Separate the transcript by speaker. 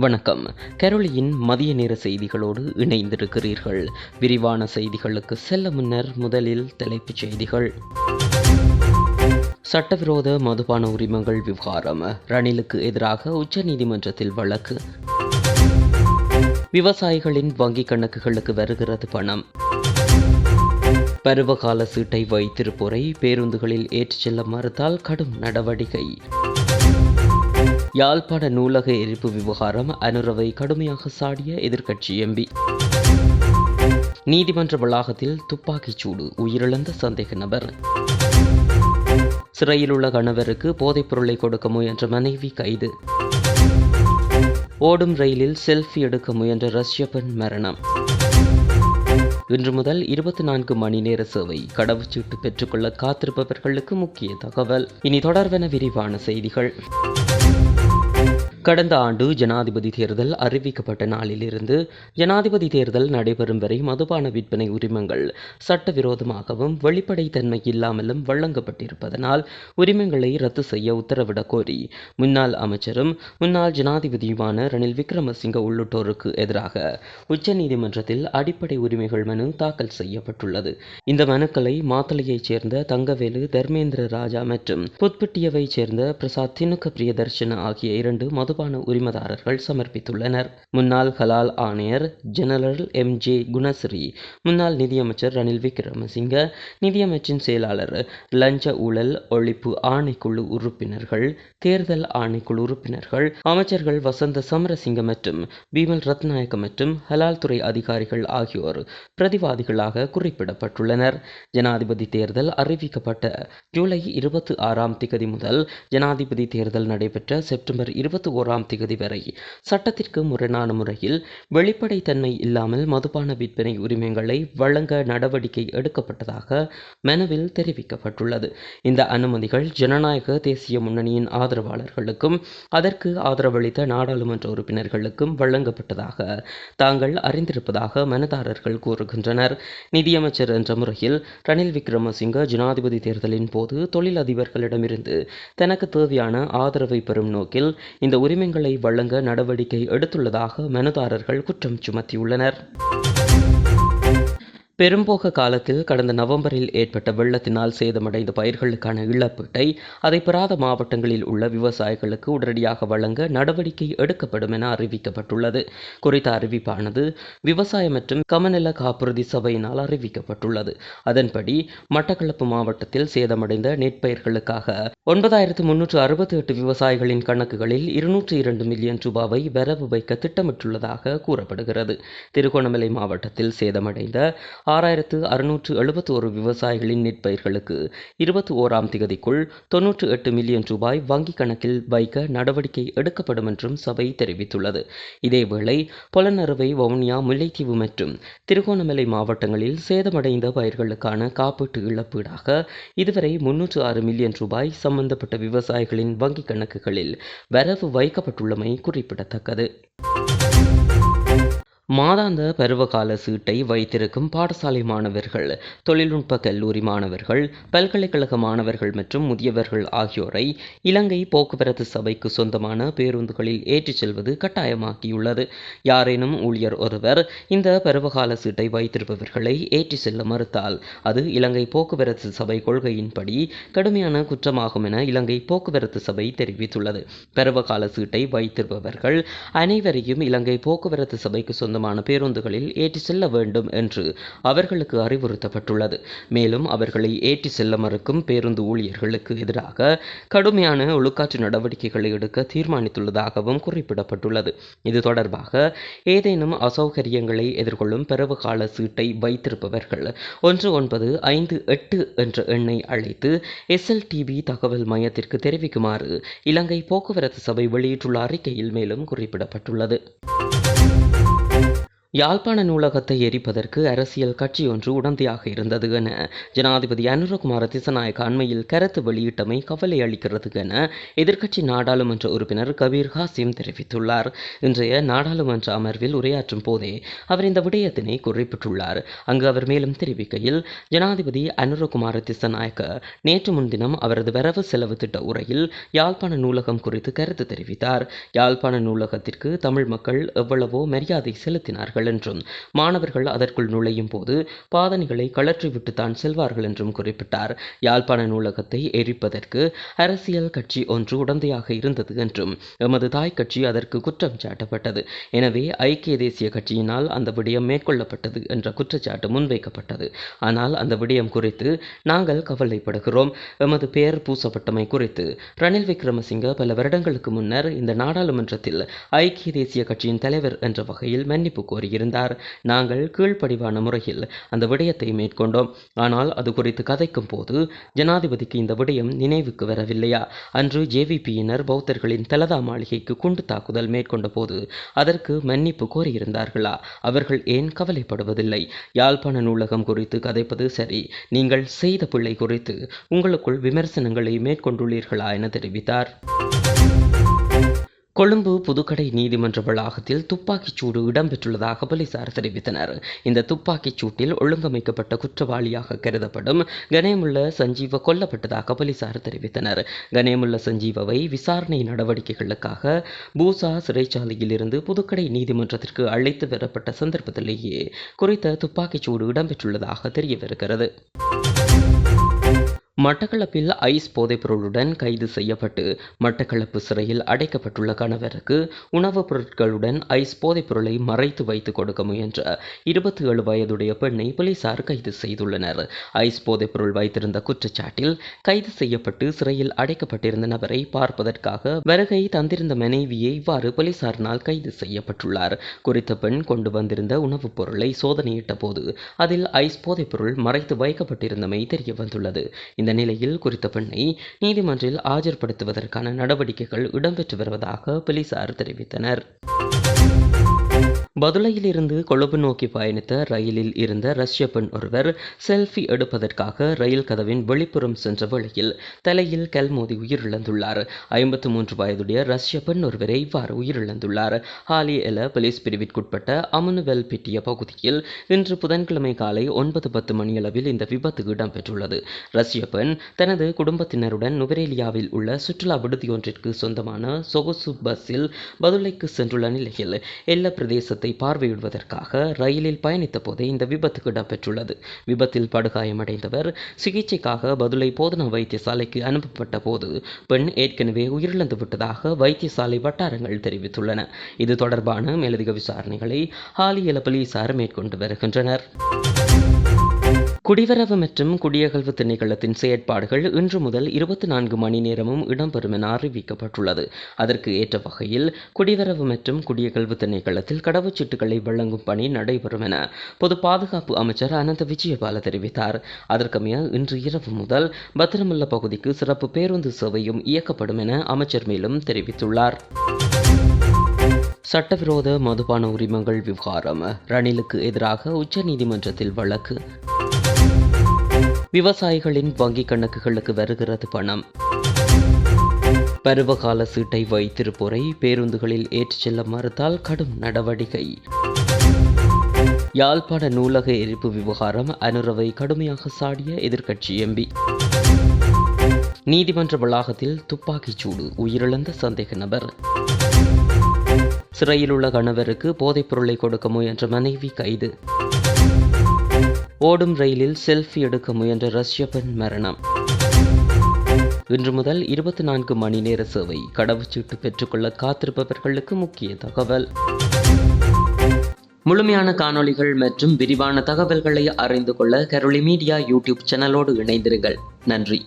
Speaker 1: வணக்கம். கரோலியின் மதிய நேர செய்திகளோடு இணைந்திருக்கிறீர்கள். விரிவான செய்திகளுக்கு செல்ல முன்னர் முதலில் தலைப்புச் செய்திகள். சட்டவிரோத மதுபான உரிமங்கள் விவகாரம். ரணிலுக்கு எதிராக உச்சநீதிமன்றத்தில் வழக்கு. விவசாயிகளின் வங்கிக் கணக்குகளுக்கு வருகிறது பணம். பருவகால சீட்டை வைத்திருப்போரை பேருந்துகளில் ஏற்றிச் செல்ல மறுத்தால் கடும் நடவடிக்கை. யாழ்ப்பாண நூலக எரிப்பு விவகாரம் அனுரவை கடுமையாக சாடிய எதிர்க்கட்சி எம்பி நீதிமன்ற வளாகத்தில் துப்பாக்கிச் சூடு உயிரிழந்த சந்தேக நபர். சிறையில் உள்ள கணவருக்கு போதைப் பொருளை கொடுக்க முயன்ற மனைவி கைது. ஓடும் ரயிலில் செல்ஃபி எடுக்க முயன்ற ரஷ்ய பெண் மரணம். இன்று முதல் இருபத்தி நான்கு மணி நேர சேவை கடவுச்சீட்டு பெற்றுக்கொள்ள காத்திருப்பவர்களுக்கு முக்கிய தகவல். இனி தொடர்வென விரிவான செய்திகள். கடந்த ஆண்டு ஜனாதிபதி தேர்தல் அறிவிக்கப்பட்ட நாளிலிருந்து ஜனாதிபதி தேர்தல் நடைபெறும் வரை மதுபான விற்பனை உரிமங்கள் சட்டவிரோதமாகவும் வெளிப்படைத்தன்மை இல்லாமலும் வழங்கப்பட்டிருப்பதனால் உரிமங்களை ரத்து செய்ய உத்தரவிடக் கோரி முன்னாள் அமைச்சரும் முன்னாள் ஜனாதிபதியுமான ரணில் விக்ரமசிங்க உள்ளிட்டோருக்கு எதிராக உச்சநீதிமன்றத்தில் அடிப்படை உரிமைகள் மனு தாக்கல் செய்யப்பட்டுள்ளது. இந்த மனுக்களை மாத்தளையைச் சேர்ந்த தங்கவேலு தர்மேந்திர ராஜா மற்றும் புத்பட்டியவைச் சேர்ந்த பிரசாத் தினுக்க பிரியதர்ஷன ஆகிய இரண்டு மதுபான உரிமதாரர்கள் சமர்ப்பித்துள்ளனர். முன்னாள் ஹலால் ஆணையர் ஜெனரல் எம். ஜே. குணஸ்ரீ முன்னாள் நிதியமைச்சர் ரணில் விக்ரமசிங்க நிதியமைச்சின் செயலாளர் லஞ்ச ஊழல் ஒழிப்பு ஆணைக்குழு உறுப்பினர்கள் தேர்தல் ஆணைக்குழு உறுப்பினர்கள் அமைச்சர்கள் வசந்த சமரசிங்க மற்றும் பீமல் ரத்நாயக்க மற்றும் ஹலால் துறை அதிகாரிகள் ஆகியோர் பிரதிவாதிகளாக குறிப்பிடப்பட்டுள்ளனர். ஜனாதிபதி தேர்தல் அறிவிக்கப்பட்ட ஜூலை இருபத்தி ஆறாம் திகதி முதல் ஜனாதிபதி தேர்தல் நடைபெற்ற செப்டம்பர் இருபத்தி ஓராம் திகதி வரை. சட்டத்திற்கு முரணான முறையில் வெளிப்படைத்தன்மை இல்லாமல் மதுபான விற்பனை உரிமங்களை வழங்க நடவடிக்கை எடுக்கப்பட்டதாக மெனுவில் தெரிவிக்கப்பட்டுள்ளது. இந்த அனுமதிகள் ஜனநாயக தேசிய முன்னணியின் ஆதரவாளர்களுக்கும் அதற்கு ஆதரவளித்த நாடாளுமன்ற உறுப்பினர்களுக்கும் வழங்கப்பட்டதாக தாங்கள் அறிந்திருப்பதாக மனுதாரர்கள் கூறுகின்றனர். நிதியமைச்சர் என்ற முறையில் ரணில் விக்ரமசிங்க ஜனாதிபதி தேர்தலின் போது தொழிலதிபர்களிடமிருந்து தனக்கு தேவையான ஆதரவை பெறும் நோக்கில் இந்த உரிமங்களை வழங்க நடவடிக்கை எடுத்துள்ளதாக மனுதாரர்கள் குற்றம் சுமத்தியுள்ளனர். பெரும்போக காலத்தில் கடந்த நவம்பரில் ஏற்பட்ட வெள்ளத்தினால் சேதமடைந்த பயிர்களுக்கான இழப்பீட்டை அதை பெறாத மாவட்டங்களில் உள்ள விவசாயிகளுக்கு உடனடியாக வழங்க நடவடிக்கை எடுக்கப்படும் என அறிவிக்கப்பட்டுள்ளது. குறித்த அறிவிப்பானது விவசாய மற்றும் கமநல காப்புறுதி சபையினால் அறிவிக்கப்பட்டுள்ளது. அதன்படி மட்டக்களப்பு மாவட்டத்தில் சேதமடைந்த நெற்பயிர்களுக்காக ஒன்பதாயிரத்து முன்னூற்று அறுபத்தி எட்டு விவசாயிகளின் கணக்குகளில் இருநூற்றி இரண்டு மில்லியன் ரூபாவை வரவு வைக்க திட்டமிட்டுள்ளதாக கூறப்படுகிறது. திருகோணமலை மாவட்டத்தில் சேதமடைந்த ஆறாயிரத்து அறுநூற்று எழுபத்தி ஒரு விவசாயிகளின் நெற்பயிர்களுக்கு இருபத்தி ஓராம் திகதிக்குள் தொன்னூற்று எட்டு மில்லியன் ரூபாய் வங்கிக் கணக்கில் வைக்க நடவடிக்கை எடுக்கப்படும் என்றும் சபை தெரிவித்துள்ளது. இதேவேளை பொலனறுவை வவுனியா முல்லைத்தீவு மற்றும் திருகோணமலை மாவட்டங்களில் சேதமடைந்த பயிர்களுக்கான காப்பீட்டு இழப்பீடாக இதுவரை முன்னூற்று ஆறு மில்லியன் ரூபாய் சம்பந்தப்பட்ட விவசாயிகளின் வங்கிக் கணக்குகளில் வரவு வைக்கப்பட்டுள்ளமை குறிப்பிடத்தக்கது. மாதாந்த பருவகால சீட்டை வைத்திருக்கும் பாடசாலை மாணவர்கள் தொழில்நுட்ப கல்லூரி மாணவர்கள் பல்கலைக்கழக மாணவர்கள் மற்றும் முதியவர்கள் ஆகியோரை இலங்கை போக்குவரத்து சபைக்கு சொந்தமான பேருந்துகளில் ஏற்றிச் செல்வது கட்டாயமாக்கியுள்ளது. யாரேனும் ஊழியர் ஒருவர் இந்த பருவகால சீட்டை வைத்திருப்பவர்களை ஏற்றிச் செல்ல மறுத்தால் அது இலங்கை போக்குவரத்து சபை கொள்கையின்படி கடுமையான குற்றமாகும் என இலங்கை போக்குவரத்து சபை தெரிவித்துள்ளது. பருவகால சீட்டை வைத்திருப்பவர்கள் அனைவரையும் இலங்கை போக்குவரத்து சபைக்கு சொந்த சம்பந்தமான பேருந்துகளில் ஏற்றி செல்ல வேண்டும் என்று அவர்களுக்கு அறிவுறுத்தப்பட்டுள்ளது. மேலும் அவர்களை ஏற்றி செல்ல மறுக்கும் பேருந்து ஊழியர்களுக்கு எதிராக கடுமையான ஒழுக்காற்று நடவடிக்கைகளை எடுக்க தீர்மானித்துள்ளதாகவும் குறிப்பிடப்பட்டுள்ளது. இது தொடர்பாக ஏதேனும் அசௌகரியங்களை எதிர்கொள்ளும் பருவகால சீட்டை வைத்திருப்பவர்கள் ஒன்று ஒன்பது ஐந்து எட்டு என்ற எண்ணை அழைத்து எஸ்எல்டிபி தகவல் மையத்திற்கு தெரிவிக்குமாறு இலங்கை போக்குவரத்து சபை வெளியிட்டுள்ள அறிக்கையில் மேலும் குறிப்பிடப்பட்டுள்ளது. யாழ்ப்பாண நூலகத்தை எரிப்பதற்கு அரசியல் கட்சி ஒன்று உடந்தையாக இருந்தது என ஜனாதிபதி அனுரகுமார திசநாயக்க அண்மையில் கருத்து வெளியிட்டமை கவலை அளிக்கிறது என எதிர்க்கட்சி நாடாளுமன்ற உறுப்பினர் கபீர் ஹாசிம் தெரிவித்துள்ளார். இன்றைய நாடாளுமன்ற அமர்வில் உரையாற்றும் போதே அவர் இந்த விடயத்தினை குறிப்பிட்டுள்ளார். அங்கு அவர் மேலும் தெரிவிக்கையில் ஜனாதிபதி அனுரகுமார திசநாயக்க நேற்று முன்தினம் அவரது வரவு செலவு திட்ட உரையில் யாழ்ப்பாண நூலகம் குறித்து கருத்து தெரிவித்தார். யாழ்ப்பாண நூலகத்திற்கு தமிழ் மக்கள் எவ்வளவோ மரியாதை செலுத்தினார்கள் செல்வார்கள் என்றும் மாணவர்கள் அதற்குள் நுழையும் போது பாதணிகளை கழற்றிவிட்டுத்தான் செல்வார்கள் என்றும் குறிப்பிட்டார். யாழ்ப்பாண நூலகத்தை எரிப்பதற்கு அரசியல் கட்சி ஒன்று உடந்தையாக இருந்தது என்றும் எமது தாய் கட்சி அதற்கு குற்றம் சாட்டப்பட்டது. எனவே ஐக்கிய தேசிய கட்சியினால் அந்த விடயம் மேற்கொள்ளப்பட்டது என்ற குற்றச்சாட்டு முன்வைக்கப்பட்டது. ஆனால் அந்த விடயம் குறித்து நாங்கள் கவலைப்படுகிறோம். எமது பெயர் பூசப்பட்டமை குறித்து ரணில் விக்ரமசிங்க பல வருடங்களுக்கு முன்னர் இந்த நாடாளுமன்றத்தில் ஐக்கிய தேசிய கட்சியின் தலைவர் என்ற வகையில் மன்னிப்பு கோரி கூறியிருந்தார் நாங்கள் கீழ்ப்படிவான முறையில் அந்த விடயத்தை மேற்கொண்டோம். ஆனால் அது குறித்து கதைக்கும் போது ஜனாதிபதிக்கு இந்த விடயம் நினைவுக்கு வரவில்லையா? அன்று ஜேவிபியினர் பௌத்தர்களின் தலதா மாளிகைக்கு குண்டு தாக்குதல் மேற்கொண்ட போது அதற்கு மன்னிப்பு கோரியிருந்தார்களா? அவர்கள் ஏன் கவலைப்படுவதில்லை? யாழ்ப்பாண நூலகம் குறித்து கதைப்பது சரி. நீங்கள் செய்த பிள்ளை குறித்து உங்களுக்குள் விமர்சனங்களை மேற்கொண்டுள்ளீர்களா என தெரிவித்தார். கொழும்பு புதுக்கடை நீதிமன்ற வளாகத்தில் துப்பாக்கிச் சூடு இடம்பெற்றுள்ளதாக போலீசார் தெரிவித்தனர். இந்த துப்பாக்கிச் சூட்டில் ஒழுங்கமைக்கப்பட்ட குற்றவாளியாக கருதப்படும் கணேமுள்ள சஞ்சீவ கொல்லப்பட்டதாக போலீசார் தெரிவித்தனர். கணேமுள்ள சஞ்சீவவை விசாரணை நடவடிக்கைகளுக்காக பூசா சிறைச்சாலையில் இருந்து புதுக்கடை நீதிமன்றத்திற்கு அழைத்து வரப்பட்ட சந்தர்ப்பத்திலேயே குறித்த துப்பாக்கிச் சூடு இடம்பெற்றுள்ளதாக தெரியவிருக்கிறது மட்டக்களப்பில் ஐஸ் போதைப்பொருளுடன் கைது செய்யப்பட்டு மட்டக்களப்பு சிறையில் அடைக்கப்பட்டுள்ள கணவருக்கு உணவுப் பொருட்களுடன் ஐஸ் போதைப்பொருளை மறைத்து வைத்து கொடுக்க முயன்ற இருபத்தி ஏழு வயதுடைய பெண்ணை போலீசார் கைது செய்துள்ளனர். ஐஸ் போதைப்பொருள் வைத்திருந்த குற்றச்சாட்டில் கைது செய்யப்பட்டு சிறையில் அடைக்கப்பட்டிருந்த நபரை பார்ப்பதற்காக வருகை தந்திருந்த மனைவியை இவ்வாறு போலீசாரினால் கைது செய்யப்பட்டுள்ளார். குறித்த பெண் கொண்டு வந்திருந்த உணவுப் பொருளை சோதனையிட்ட போது அதில் ஐஸ் போதைப்பொருள் மறைத்து வைக்கப்பட்டிருந்தமை தெரிய வந்துள்ளது இந்த இந்த நிலையில் குறித்த பெண்ணை நீதிமன்றில் ஆஜர்படுத்துவதற்கான நடவடிக்கைகள் இடம்பெற்று வருவதாக போலீசார் தெரிவித்தனர். பதுளையிலிருந்து கொழும்பு நோக்கி பயணித்த ரயிலில் இருந்த ரஷ்ய பெண் ஒருவர் செல்ஃபி எடுப்பதற்காக ரயில் கதவின் வெளிப்புறம் சென்ற வேளையில் தலையில் கல் மோதி உயிரிழந்துள்ளார். ஐம்பத்து மூன்று வயதுடைய ரஷ்ய பெண் ஒருவரை இவ்வாறு உயிரிழந்துள்ளார். ஹாலி எல போலீஸ் பிரிவிற்குட்பட்ட அமனுவெல் பிட்டிய பகுதியில் இன்று புதன்கிழமை காலை ஒன்பது பத்து மணியளவில் இந்த விபத்து இடம்பெற்றுள்ளது. ரஷ்ய பெண் தனது குடும்பத்தினருடன் நுவரேலியாவில் உள்ள சுற்றுலா விடுதியொன்றிற்கு சொந்தமான சொகுசு பஸ்ஸில் பதுளைக்கு சென்றுள்ள நிலையில் எல்ல பிரதேசத்தை இடத்தை பார்வையிடுவதற்காக ரயிலில் பயணித்த போதே இந்த விபத்துக்கு இடம்பெற்றுள்ளது. விபத்தில் படுகாயமடைந்தவர் சிகிச்சைக்காக பதுளை போதனா வைத்தியசாலைக்கு அனுப்பப்பட்ட போது பெண் ஏற்கனவே உயிரிழந்து விட்டதாக வைத்தியசாலை வட்டாரங்கள் தெரிவித்துள்ளன. இது தொடர்பான மேலதிக விசாரணைகளை ஹாலியல போலீசார் மேற்கொண்டு வருகின்றனர். குடிவரவு மற்றும் குடியகழ்வு திணைக்களத்தின் செயற்பாடுகள் இன்று முதல் இருபத்தி நான்கு மணி நேரமும் இடம்பெறும் என அறிவிக்கப்பட்டுள்ளது. அதற்கு ஏற்ற வகையில் குடிவரவு மற்றும் குடியகழ்வு திணைக்களத்தில் கடவுச்சீட்டுகளை வழங்கும் பணி நடைபெறும் என பொது பாதுகாப்பு அமைச்சர் அனந்த விஜயபால தெரிவித்தார். அதற்கமைய இன்று இரவு முதல் பத்திரமுல்ல பகுதிக்கு சிறப்பு பேருந்து சேவையும் இயக்கப்படும் என அமைச்சர் மேலும் தெரிவித்துள்ளார். சட்டவிரோத மதுபான உரிமங்கள் விவகாரம் ரணிலுக்கு எதிராக உச்சநீதிமன்றத்தில் வழக்கு. விவசாயிகளின் வங்கிக் கணக்குகளுக்கு வருகிறது பணம். பருவகால சீட்டை வைத்திருப்போரை பேருந்துகளில் ஏற்றிச் செல்ல மறுத்தால் கடும் நடவடிக்கை. யாழ்ப்பாண நூலக எரிப்பு விவகாரம் அனுரவை கடுமையாக சாடிய எதிர்க்கட்சி எம்பி. நீதிமன்ற வளாகத்தில் துப்பாக்கிச் சூடு உயிரிழந்த சந்தேக நபர். சிறையில் உள்ள கணவருக்கு போதைப் பொருளை கொடுக்க முயன்ற மனைவி கைது. ஓடும் ரயிலில் செல்ஃபி எடுக்க முயன்ற ரஷ்ய பெண் மரணம். இன்று முதல் இருபத்தி நான்கு மணி நேர சேவை கடவுச்சீட்டு பெற்றுக்கொள்ள காத்திருப்பவர்களுக்கு முக்கிய தகவல். முழுமையான காணொளிகள் மற்றும் விரிவான தகவல்களை அறிந்து கொள்ள கரோலி மீடியா யூடியூப் சேனலோடு இணைந்திருங்கள். நன்றி.